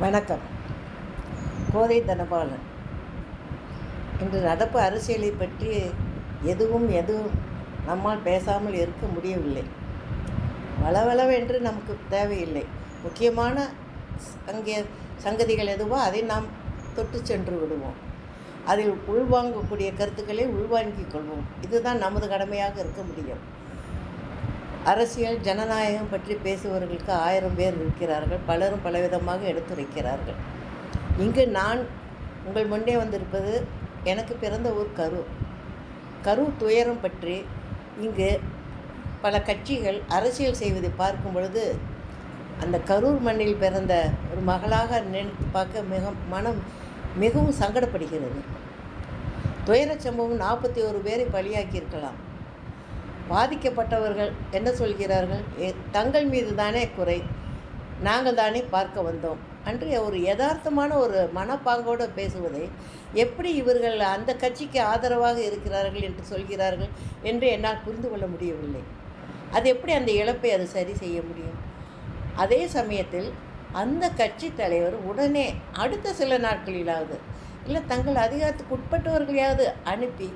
வணக்கம். கோதை தனபாலன். இன்று நடப்பு அரசியலை பற்றி எதுவும் எதுவும் நம்மால் பேசாமல் இருக்க முடியவில்லை. வளவளவென்று நமக்கு தேவையில்லை. முக்கியமான சங்க சங்கதிகள் எதுவோ அதை நாம் தொட்டு சென்று விடுவோம். அதில் உள்வாங்கக்கூடிய கருத்துக்களை உள்வாங்கிக் கொள்வோம். இதுதான் நமது கடமையாக இருக்க முடியும். அரசியல் ஜனநாயகம் பற்றி பேசுபவர்களுக்கு ஆயிரம் பேர் இருக்கிறார்கள். பலரும் பலவிதமாக எடுத்துரைக்கிறார்கள். இங்கு நான் உங்கள் முன்னே வந்திருப்பது எனக்கு பிறந்த ஊர் கரு கரு துயரம் பற்றி இங்கு பல கட்சிகள் அரசியல் செய்வதை பார்க்கும் பொழுது அந்த கரூர் மண்ணில் பிறந்த ஒரு மகளாக நினைத்து பார்க்க மிக மனம் மிகவும் சங்கடப்படுகிறது. துயரச் சம்பவம் நாற்பத்தி ஒரு பேரை பலியாக்கியிருக்கலாம். பாதிக்கப்பட்டவர்கள் என்ன சொல்கிறார்கள்? "எ- தங்கள் மீது தானே குறை. நாங்கள் தானே பார்க்க வந்தோம். அன்று ஒரு யதார்த்தமான ஒரு மனப்பாங்கோடு பேசுவதை எப்படி இவர்கள் அந்த கட்சிக்கு ஆதரவாக இருக்கிறார்கள் என்று சொல்கிறார்கள் என்று என்னால் புரிந்து கொள்ள முடியவில்லை. அது எப்படி அந்த இழப்பை அது சரி செய்ய முடியும்? அதே சமயத்தில் அந்த கட்சி தலைவர் உடனே அடுத்த சில நாட்களிலாவது இல்லை தங்கள் அதிகாரத்துக்கு உட்பட்டவர்களையாவது அனுப்பி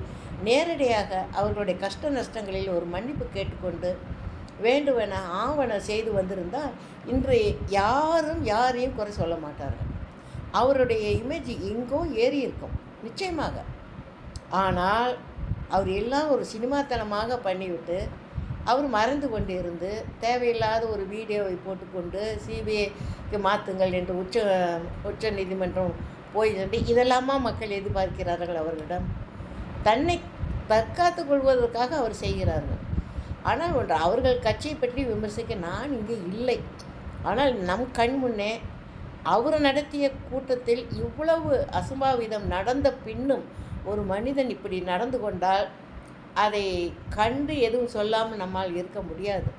நேரடியாக அவர்களுடைய கஷ்ட நஷ்டங்களில் ஒரு மன்னிப்பு கேட்டுக்கொண்டு வேண்டுவன ஆவண செய்து வந்திருந்தால் இன்று யாரும் யாரையும் குறை சொல்ல மாட்டார்கள். அவருடைய இமேஜ் எங்கோ ஏறி இருக்கும் நிச்சயமாக. ஆனால் அவர் எல்லாம் ஒரு சினிமாத்தனமாக பண்ணிவிட்டு அவர் மறந்து கொண்டு இருந்து தேவையில்லாத ஒரு வீடியோவை போட்டுக்கொண்டு சிபிஐக்கு மாற்றுங்கள் என்று உச்ச உச்ச நீதிமன்றம் போய் சொல்லி இதெல்லாமா மக்கள் எதிர்பார்க்கிறார்கள் அவர்களிடம்? தன்னை தற்காத்துக் கொள்வதற்காக அவர் செய்கிறார்கள். ஆனால் ஒன்று அவர்கள் கட்சியை பற்றி விமர்சிக்க நான் இங்கே இல்லை. ஆனால் நம் கண் முன்னே அவர் நடத்திய கூட்டத்தில் இவ்வளவு அசம்பாவிதம் நடந்த பின்னும் ஒரு மனிதன் இப்படி நடந்து கொண்டால் அதை கண்டு எதுவும் சொல்லாமல் நம்மால் இருக்க முடியாது.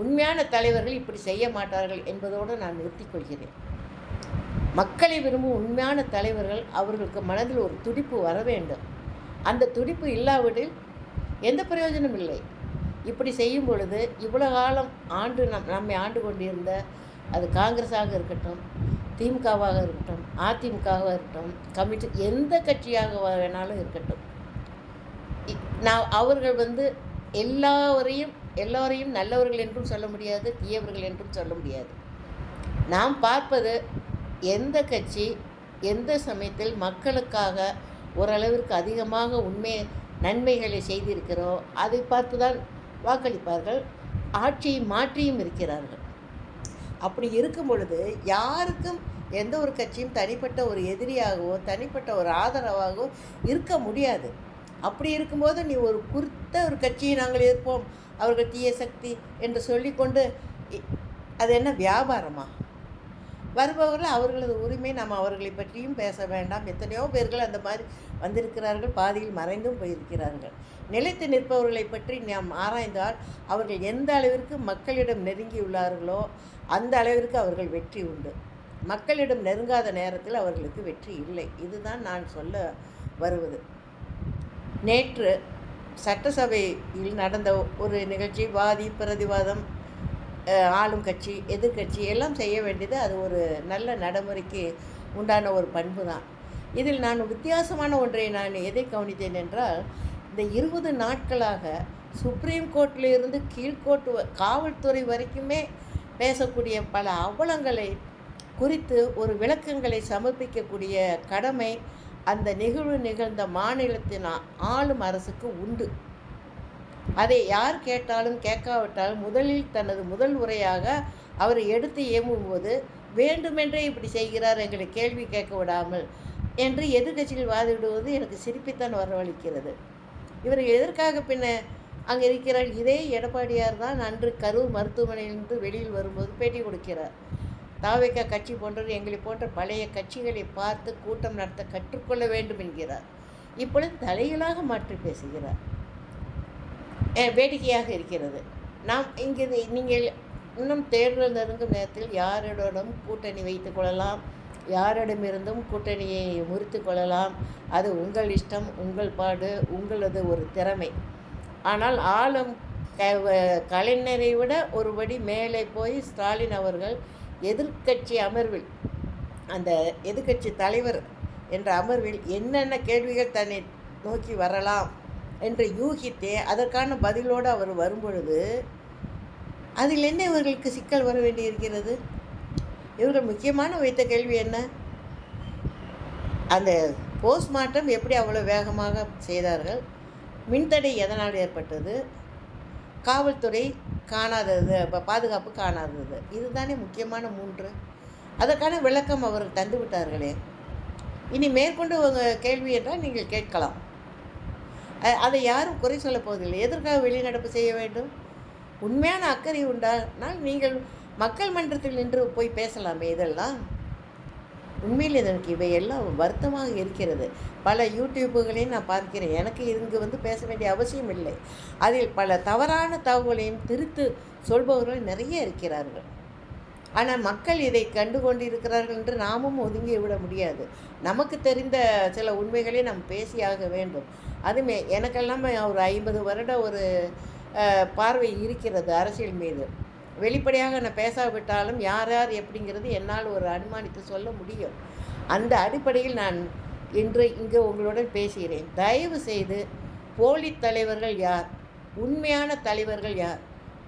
உண்மையான தலைவர்கள் இப்படி செய்ய மாட்டார்கள் என்பதோடு நான் நிறுத்திக்கொள்கிறேன் மக்களை விரும்பும் உண்மையான தலைவர்கள் அவர்களுக்கு மனதில் ஒரு துடிப்பு வர வேண்டும். அந்த துடிப்பு இல்லாவிடில் எந்த பிரயோஜனம் இல்லை. இப்படி செய்யும் பொழுது இவ்வளோ காலம் ஆண்டு நம் நம்மை ஆண்டு கொண்டிருந்த அது காங்கிரஸாக இருக்கட்டும் திமுகவாக இருக்கட்டும் அதிமுகவாக இருக்கட்டும் கமிட்டி எந்த கட்சியாக வேணாலும் இருக்கட்டும். நான் அவர்கள் வந்து எல்லாவரையும் எல்லோரையும் நல்லவர்கள் என்றும் சொல்ல முடியாது தீயவர்கள் என்றும் சொல்ல முடியாது. நாம் பார்ப்பது எந்த கட்சி எந்த சமயத்தில் மக்களுக்காக ஓரளவிற்கு அதிகமாக உண்மை நன்மைகளை செய்திருக்கிறோம். அதை பார்த்து தான் வாக்களிப்பார்கள். ஆட்சியை மாற்றியும் இருக்கிறார்கள். அப்படி இருக்கும் பொழுது யாருக்கும் எந்த ஒரு கட்சியும் தனிப்பட்ட ஒரு எதிரியாகவோ தனிப்பட்ட ஒரு ஆதரவாகவோ இருக்க முடியாது. அப்படி இருக்கும்போது நீ ஒரு குறித்த ஒரு கட்சியை நாங்கள் இருப்போம் அவர்கள் தீய சக்தி என்று சொல்லிக்கொண்டு இ- அது என்ன? வியாபாரமா? வருபவர்கள் அவர்களது உரிமை நாம் அவர்களை பற்றியும் பேச வேண்டாம். எத்தனையோ பேர்கள் அந்த மாதிரி வந்திருக்கிறார்கள். பாதியில் மறைந்தும் போயிருக்கிறார்கள். நிலைத்து நிற்பவர்களை பற்றி நாம் ஆராய்ந்தால் அவர்கள் எந்த அளவிற்கு மக்களிடம் நெருங்கியுள்ளார்களோ அந்த அளவிற்கு அவர்கள் வெற்றி உண்டு. மக்களிடம் நெருங்காத நேரத்தில் அவர்களுக்கு வெற்றி இல்லை. இதுதான் நான் சொல்ல வருவது. நேற்று சட்டசபையில் நடந்த ஒரு நிகழ்ச்சி வாதி பிரதிவாதம் ஆளும் கட்சி எதிர்க்கட்சி எல்லாம் செய்ய வேண்டியது அது ஒரு நல்ல நடைமுறைக்கு உண்டான ஒரு பண்பு தான் இதில் நான் வித்தியாசமான ஒன்றை நான் எதை கவனித்தேன் என்றால் இந்த இருபது நாட்களாக சுப்ரீம் கோர்ட்டில் இருந்து வ- காவல்துறை வரைக்குமே பேசக்கூடிய பல அவலங்களை குறித்து ஒரு விளக்கங்களை சமர்ப்பிக்கக்கூடிய கடமை அந்த நிகழ்வு நிகழ்ந்த மாநிலத்தின் ஆளும் அரசுக்கு உண்டு. அதை யார் கேட்டாலும் கேட்காவிட்டாலும் முதலில் தனது முதல் உரையாக அவரை எடுத்து ஏமும்போது வேண்டுமென்றே இப்படி செய்கிறார் எங்களை கேள்வி கேட்க விடாமல் என்று எதிர்க்கட்சிகள் வாதிடுவது எனக்கு சிரிப்பித்தான் வரவழைக்கிறது. இவர்கள் எதற்காக பின்ன அங்கே இருக்கிறார்? இதே எடப்பாடியார் தான் அன்று கரூர் மருத்துவமனையிலிருந்து வெளியில் வரும்போது பேட்டி கொடுக்கிறார். தாவேக்கா கட்சி போன்றது எங்களை போன்ற பழைய கட்சிகளை பார்த்து கூட்டம் நடத்த கற்றுக்கொள்ள வேண்டும் என்கிறார். இப்பொழுது தலைகளாக மாற்றி பேசுகிறார். வேடிக்கையாக இருக்கிறது. நாம் இங்கே நீங்கள் இன்னும் தேர்தல் நெருங்கும் நேரத்தில் யாரிடம் கூட்டணி வைத்து கொள்ளலாம். யாரிடமிருந்தும் கூட்டணியை முறித்து கொள்ளலாம். அது உங்கள் இஷ்டம் உங்கள் பாடு உங்களது ஒரு திறமை. ஆனால் ஆளும் க வ- கலைஞரை விட ஒருபடி மேலே போய் ஸ்டாலின் அவர்கள் எதிர்க்கட்சி அமர்வில் அந்த எதிர்க்கட்சி தலைவர் என்ற அமர்வில் என்னென்ன கேள்விகள் தன்னை நோக்கி வரலாம்? என்று யூகித்தே அதற்கான பதிலோடு அவர் வரும்பொழுது அதில் என்ன இவர்களுக்கு சிக்கல் வர வேண்டியிருக்கிறது? இவர்கள் முக்கியமான வைத்த கேள்வி என்ன? அந்த போஸ்ட்மார்ட்டம் எப்படி அவ்வளோ வேகமாக செய்தார்கள்? மின்தடை எதனால் ஏற்பட்டது? காவல்துறை காணாதது பாதுகாப்பு காணாதது. இதுதானே முக்கியமான மூன்று. அதற்கான விளக்கம் அவர்கள் தந்து விட்டார்களே இனி மேற்கொண்டு உங்கள் கேள்வி என்றால் நீங்கள் கேட்கலாம். அதை யாரும் குறை சொல்லப் போவதில்லை. எதற்காக வெளிநடப்பு செய்ய வேண்டும்? உண்மையான அக்கறை உண்டானால் நீங்கள் மக்கள் மன்றத்தில் நின்று போய் பேசலாமே இதெல்லாம். உண்மையில் எனக்கு இவையெல்லாம் வருத்தமாக இருக்கிறது. பல யூடியூப்புகளையும் நான் பார்க்கிறேன். எனக்கு இங்கு வந்து பேச வேண்டிய அவசியம் இல்லை. அதில் பல தவறான தகவலையும் திருத்து சொல்பவர்கள் நிறைய இருக்கிறார்கள். ஆனால் மக்கள் இதை கண்டு கொண்டிருக்கிறார்கள் என்று நாமும் ஒதுங்கி விட முடியாது. நமக்கு தெரிந்த சில உண்மைகளை நாம் பேசியாக வேண்டும். அதுமே எனக்கெல்லாம் ஒரு ஐம்பது வருட ஒரு பார்வை இருக்கிறது அரசியல் மீது. வெளிப்படையாக நான் பேசாவிட்டாலும் யார் யார் எப்படிங்கிறது என்னால் ஒரு அனுமானித்து சொல்ல முடியும். அந்த அடிப்படையில் நான் இன்று இங்கே உங்களுடன் பேசுகிறேன். தயவு செய்து போலி தலைவர்கள் யார்? உண்மையான தலைவர்கள் யார்?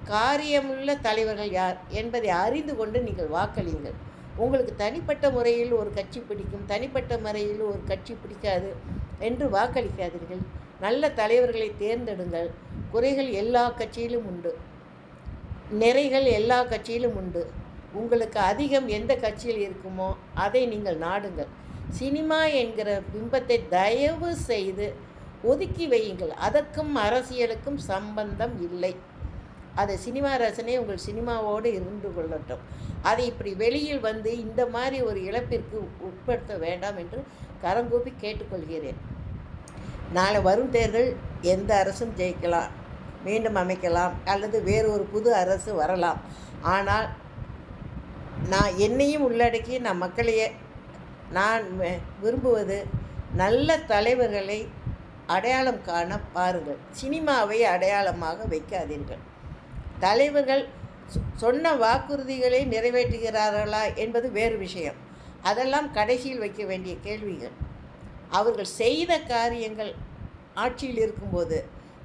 காரியமுள்ள தலைவர்கள் யார் என்பதை அறிந்து கொண்டு நீங்கள் வாக்களியுங்கள். உங்களுக்கு தனிப்பட்ட முறையில் ஒரு கட்சி பிடிக்கும் தனிப்பட்ட முறையில் ஒரு கட்சி பிடிக்காது என்று வாக்களிக்காதீர்கள். நல்ல தலைவர்களை தேர்ந்தெடுங்கள். குறைகள் எல்லா கட்சியிலும் உண்டு. நிறைகள் எல்லா கட்சியிலும் உண்டு. உங்களுக்கு அதிகம் எந்த கட்சியில் இருக்குமோ அதை நீங்கள் நாடுங்கள். சினிமா என்கிற பிம்பத்தை தயவு செய்து ஒதுக்கி வையுங்கள். அதற்கும் அரசியலுக்கும் சம்பந்தம் இல்லை. அது சினிமா ரசனை உங்கள் சினிமாவோடு இருந்து கொள்ளட்டும். அதை இப்படி வெளியில் வந்து இந்த மாதிரி ஒரு இழப்பிற்கு உட்படுத்த வேண்டாம் என்று கரங்கூப்பி கேட்டுக்கொள்கிறேன். நாளை வரும் தேர்தல் எந்த அரசும் ஜெயிக்கலாம் மீண்டும் அமைக்கலாம் அல்லது வேறு ஒரு புது அரசு வரலாம். ஆனால் நான் என்னையும் உள்ளடக்கி நான் மக்களையே நான் விரும்புவது நல்ல தலைவர்களை அடையாளம் காண பாருங்கள். சினிமாவை அடையாளமாக வைக்காதீர்கள். தலைவர்கள் சொன்ன வாக்குறுதிகளை நிறைவேற்றுகிறார்களா என்பது வேறு விஷயம். அதெல்லாம் கடைசியில் வைக்க வேண்டிய கேள்விகள். அவர்கள் செய்த காரியங்கள் ஆட்சியில் இருக்கும்போது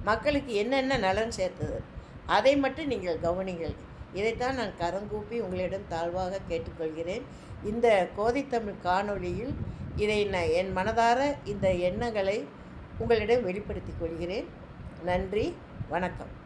மக்களுக்கு என்னென்ன நலன் சேர்த்தது அதை மட்டும் நீங்கள் கவனிங்கள். இதைத்தான் நான் கரங்கூப்பி உங்களிடம் தாழ்வாக கேட்டுக்கொள்கிறேன். இந்த கோதைத்தமிழ் காணொளியில் இதை நான் என் மனதார இந்த எண்ணங்களை உங்களிடம் வெளிப்படுத்திக் கொள்கிறேன். நன்றி வணக்கம்.